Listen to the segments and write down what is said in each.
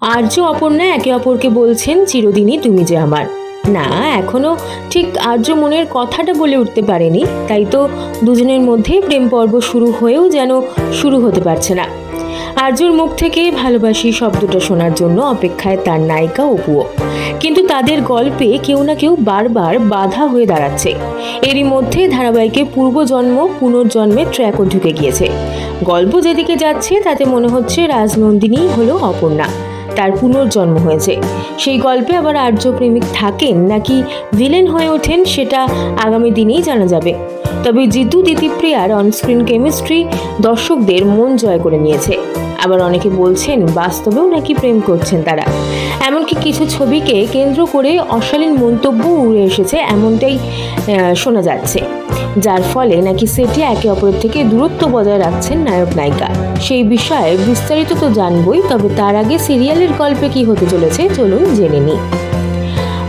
আর্য অপর্ণা একে অপরকে বলছেন, চিরদিনই তুমি যে আমার। না, এখনও ঠিক আর্য মনের কথাটা বলে উঠতে পারেনি, তাই তো দুজনের মধ্যে প্রেম পর্ব শুরু হয়েও যেন শুরু হতে পারছে না। আর্যর মুখ থেকে ভালোবাসি শব্দটা শোনার জন্য অপেক্ষায় তার নায়িকা অপুও। কিন্তু তাদের গল্পে কেউ না কেউ বারবার বাধা হয়ে দাঁড়াচ্ছে। এরই মধ্যে ধারাবাহিকে পূর্বজন্ম, পুনর্জন্মের ট্র্যাকও ঢুকে গিয়েছে। গল্প যেদিকে যাচ্ছে, তাতে মনে হচ্ছে রাজনন্দিনীই হলো অপর্ণা। তার পুনর্জন্ম হয়েছে। সেই গল্পে আবার আর্য প্রেমিক থাকেন নাকি ভিলেন হয়ে ওঠেন সেটা আগামী দিনেই জানা যাবে। তবে জিতু দিতিপ্রিয়ার অনস্ক্রিন কেমিস্ট্রি দর্শকদের মন জয় করে নিয়েছে। আবার অনেকে বলছেন, বাস্তবেও নাকি প্রেম করছেন তারা। এমনকি কিছু ছবিকে কেন্দ্র করে অশালীন মন্তব্য উড়ে এসেছে এমনটাই শোনা যাচ্ছে। যার ফলে নাকি সেটি একে অপরের থেকে দূরত্ব বজায় রাখছেন নায়ক নায়িকা। সেই বিষয়ে বিস্তারিত তো জানবই, তবে তার আগে সিরিয়ালের গল্পে কি হতে চলেছে চলুন জেনে নিই।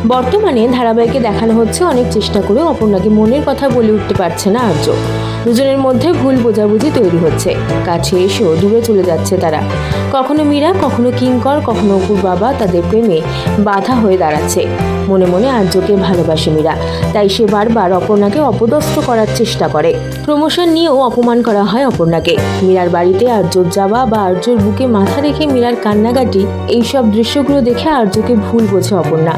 বর্তমানে ধারাবাহিকে দেখানো হচ্ছে অনেক চেষ্টা করেও অপর্ণাকে মনের কথা বলে উঠতে পারছে না আর্য। দুজনের মধ্যে ভুল বোঝাবুঝি তৈরি হচ্ছে। কাছে এসেও দূরে চলে যাচ্ছে তারা। কখনো মীরা, কখনো কিঙ্কর, কখনো অপুর বাবা তাদের প্রেমে বাধা হয়ে দাঁড়াচ্ছে। মনে মনে আর্যকে ভালোবাসে মীরা, তাই সে বারবার অপর্ণাকে অপদস্থ করার চেষ্টা করে। প্রমোশন নিয়েও অপমান করা হয় অপর্ণাকে। মীরার বাড়িতে আর্যর যাওয়া বা আর্যর বুকে মাথা রেখে মীরার কান্নাকাটি, এইসব দৃশ্যগুলো দেখে আর্যকে ভুল বোঝে অপর্ণা।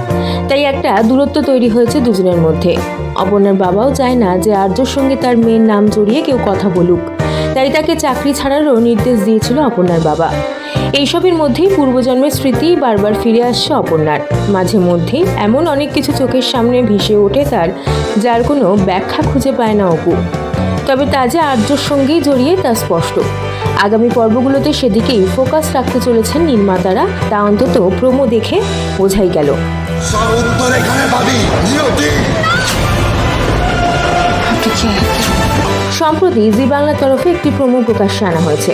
তাই একটা দূরত্ব তৈরি হয়েছে দুজনের মধ্যে। অপর্ণার বাবাও চায় না যে আর্যর সঙ্গে তার মেয়ের নাম জড়িয়ে কেউ কথা বলুক। তাই তাকে চাকরি ছাড়ারও নির্দেশ দিয়েছিল অপর্ণার বাবা। এইসবের মধ্যেই পূর্বজন্মের স্মৃতি বারবার ফিরে আসছে অপর্ণার। মাঝে মধ্যেই এমন অনেক কিছু চোখের সামনে ভেসে ওঠে তার, যার কোনো ব্যাখ্যা খুঁজে পায় না অপু। তবে তা যে আর্যর সঙ্গেই জড়িয়ে তা স্পষ্ট। আগামী পর্বগুলোতে সেদিকেই ফোকাস রাখতে চলেছেন নির্মাতারা, তা অন্তত প্রোমো দেখে বোঝাই গেল। সব উত্তর এখানে পাবি সম্প্রতি জি বাংলার তরফে একটি প্রোমো প্রকাশ্যে আনা হয়েছে।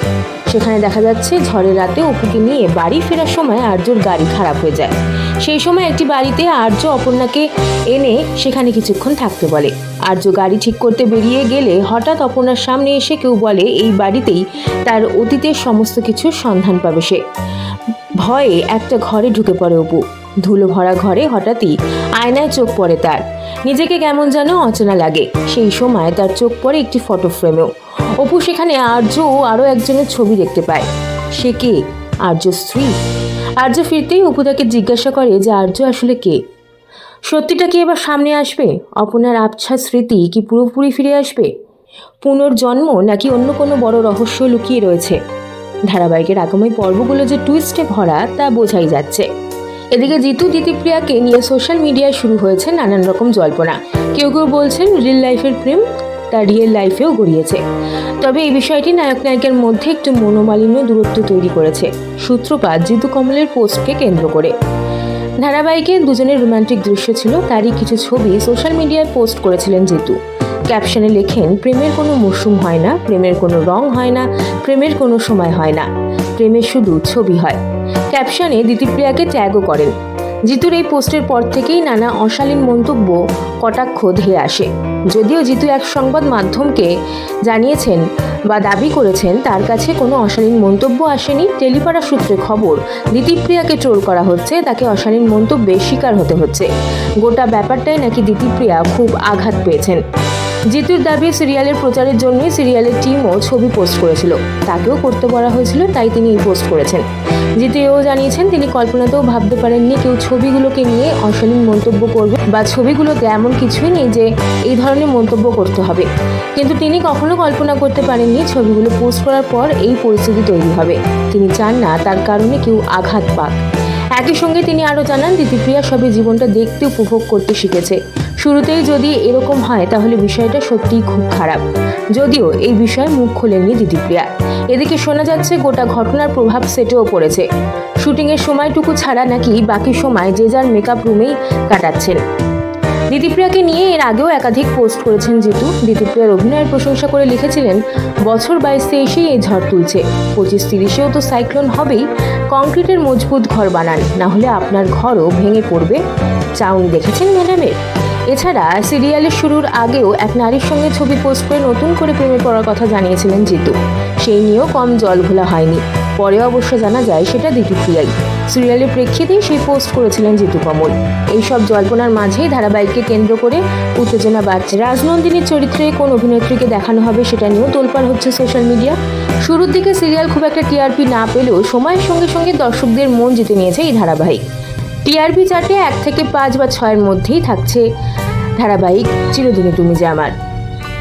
সেখানে দেখা যাচ্ছে, ঝড়ের রাতে অপুকে নিয়ে বাড়ি ফেরার সময় আর্যর গাড়ি খারাপ হয়ে যায়। সেই সময় একটি বাড়িতে আর্য অপর্ণাকে এনে সেখানে কিছুক্ষণ থাকতে বলে। আর্য গাড়ি ঠিক করতে বেরিয়ে গেলে হঠাৎ অপর্ণার সামনে এসে কেউ বলে, এই বাড়িতেই তার অতীতের সমস্ত কিছুর সন্ধান পাবে সে। ভয়ে একটা ঘরে ঢুকে পড়ে অপু। ধুলো ভরা ঘরে হঠাৎই আয়নায় চোখ পড়ে তার। নিজেকে কেমন যেন অচেনা লাগে। সেই সময় তার চোখ পড়ে একটি ফটো ফ্রেমেও অপু সেখানে আর্য ও আরও একজনের ছবি দেখতে পায়। সে কে? আর্য স্ত্রী? আর্য ফিরতেই অপু তাকে জিজ্ঞাসা করে যে আর্য আসলে কে? সত্যিটা কি এবার সামনে আসবে? অপনার আবছা স্মৃতি কি পুরোপুরি ফিরে আসবে? পুনর্জন্ম নাকি অন্য কোনো বড় রহস্য লুকিয়ে রয়েছে? ধারাবাহিকের আগামী পর্বগুলো যে টুইস্টে ভরা তা বোঝাই যাচ্ছে। এদিকে জিতু দিতিপ্রিয়াকে নিয়ে সোশ্যাল মিডিয়ায় শুরু হয়েছে নানান রকম জল্পনা। কেউ কেউ বলছেন রিল লাইফের প্রেম তা রিয়েল লাইফেও গড়িয়েছে। তবে এই বিষয়টি নায়ক নায়িকার মধ্যে একটু মনোমালিন্য দূরত্ব তৈরি করেছে। সূত্রপাত, জিতু কমলের পোস্টকে কেন্দ্র করে। ধারাবাহিকে দুজনের রোমান্টিক দৃশ্য ছিল, তারই কিছু ছবি সোশ্যাল মিডিয়ায় পোস্ট করেছিলেন জিতু। ক্যাপশনে লেখেন, প্রেমের কোনো মৌসুম হয় না, প্রেমের কোনো রং হয় না, প্রেমের কোনো সময় হয় না প্রেমের শুধু ছবি হয়। ক্যাপশনে দিতিপ্রিয়াকে ট্যাগও করেন। জিতুর এই পোস্টের পর থেকেই নানা অশালীন মন্তব্য কটাক্ষ ধেয়ে আসে। যদিও জিতু এক সংবাদ মাধ্যমকে জানিয়েছেন বা দাবি করেছেন, তার কাছে কোনো অশালীন মন্তব্য আসেনি। টেলিপাড়া সূত্রে খবর দিতিপ্রিয়াকে ট্রোল করা হচ্ছে, তাকে অশালীন মন্তব্যে শিকার হতে হচ্ছে। গোটা ব্যাপারটাই নাকি দিতিপ্রিয়া খুব আঘাত পেয়েছেন। জিতুর দাবি সিরিয়ালের প্রচারের জন্যই সিরিয়ালের টিমও ছবি পোস্ট করেছিল। তাকেও করতে বলা হয়েছিল, তাই তিনি এই পোস্ট করেছেন। জিতু এও জানিয়েছেন, তিনি কল্পনাতেও ভাবতে পারেননি কেউ ছবিগুলোকে নিয়ে অশালীন মন্তব্য করবে বা ছবিগুলোতে এমন কিছুই নেই যে এই ধরনের মন্তব্য করতে হবে। কিন্তু তিনি কখনো কল্পনা করতে পারেননি ছবিগুলো পোস্ট করার পর এই পরিস্থিতি তৈরি হবে। তিনি চান না তার কারণে কেউ আঘাত পাক। একই সঙ্গে তিনি আরও জানান, দিতিপ্রিয়া সবে জীবনটা দেখতে উপভোগ করতে শিখেছে। শুরুতেই যদি এরকম হয়, তাহলে বিষয়টা সত্যিই খুব খারাপ। যদিও এই বিষয়ে মুখ খোলেননি দিতিপ্রিয়া এদিকে শোনা যাচ্ছে, গোটা ঘটনার প্রভাব সেটেও পড়েছে। শুটিংয়ের সময়টুকু ছাড়া নাকি বাকি সময় যে যার মেকআপ রুমেই কাটাচ্ছেন। দিদিপ্রিয়াকে নিয়ে এর আগেও একাধিক পোস্ট করেছেন জিতু। দিদিপ্রিয়ার অভিনয়ের প্রশংসা করে লিখেছিলেন, বছর বাইশে এসেই এই ঝড় তুলছে। পঁচিশ তিরিশেও তো সাইক্লোন হবেই। কংক্রিটের মজবুত ঘর বানান, না হলে আপনার ঘরও ভেঙে পড়বে। চাউনি দেখেছেন ম্যাডামের? এছাড়া সিরিয়ালের শুরুর আগেও এক নারীর সঙ্গে ছবি পোস্ট করে নতুন করে প্রেমে পড়ার কথা জানিয়েছিলেন জিতু। সেই নিয়েও কম জল ঘোলা হয়নি। পরে অবশ্য জানা যায়, সেটা দিতিপ্রিয়াই সিরিয়ালের প্রেক্ষিতেই সেই পোস্ট করেছিলেন জিতু কমল। এইসব জল্পনার মাঝেই ধারাবাহিককে কেন্দ্র করে উত্তেজনা বাড়ছে। রাজনন্দিনীর চরিত্রে কোন অভিনেত্রীকে দেখানো হবে সেটা নিয়েও তোলপাড় হচ্ছে সোশ্যাল মিডিয়া। শুরুর দিকে সিরিয়াল খুব একটা টিআরপি না পেলেও সময়ের সঙ্গে সঙ্গে দর্শকদের মন জিতে নিয়েছে এই ধারাবাহিক। টিআরপি চার্টে এক থেকে পাঁচ বা ছয়ের মধ্যেই থাকছে। ধারাবাহিক চিরদিনে তুমি যে আমার।